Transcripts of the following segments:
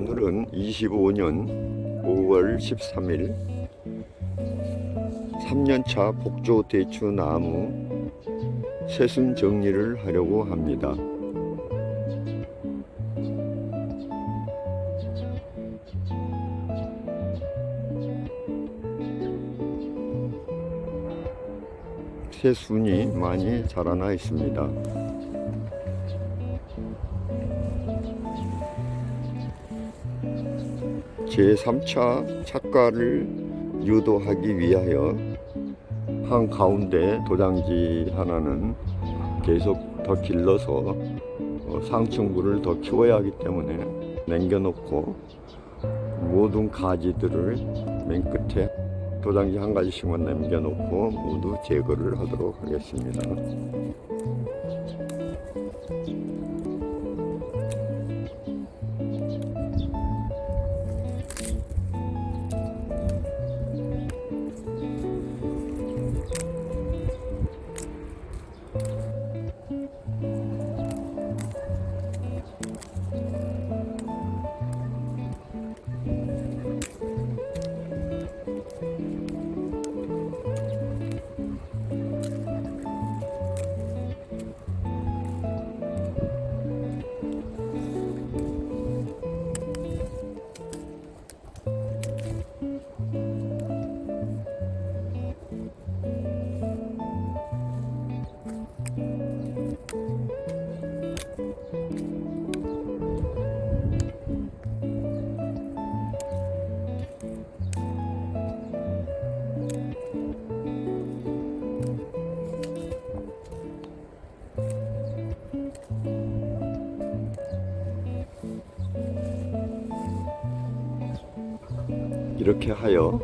오늘은 25년 5월 13일 3년차 복조 대추 나무 새순 정리를 하려고 합니다. 새순이 많이 자라나 있습니다. 제3차 착과를 유도하기 위하여 한 가운데 도장지 하나는 계속 더 길러서 어, 상층부를 더 키워야 하기 때문에 남겨놓고 모든 가지들을 맨 끝에 도장지 한 가지씩만 남겨놓고 모두 제거를 하도록 하겠습니다. 이렇게 하여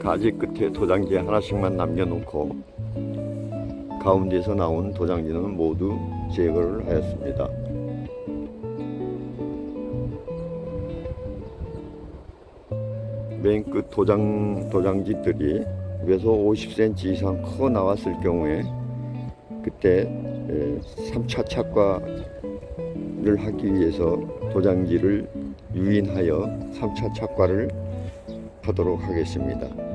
가지 끝에 도장지 하나씩만 남겨놓고 가운데서 나온 도장지는 모두 제거를 하였습니다. 맨 끝 도장 도장지들이 위에서 50cm 이상 커 나왔을 경우에 그때 3차 착과를 하기 위해서 도장지를 유인하여 3차 착과를 하도록 하겠습니다.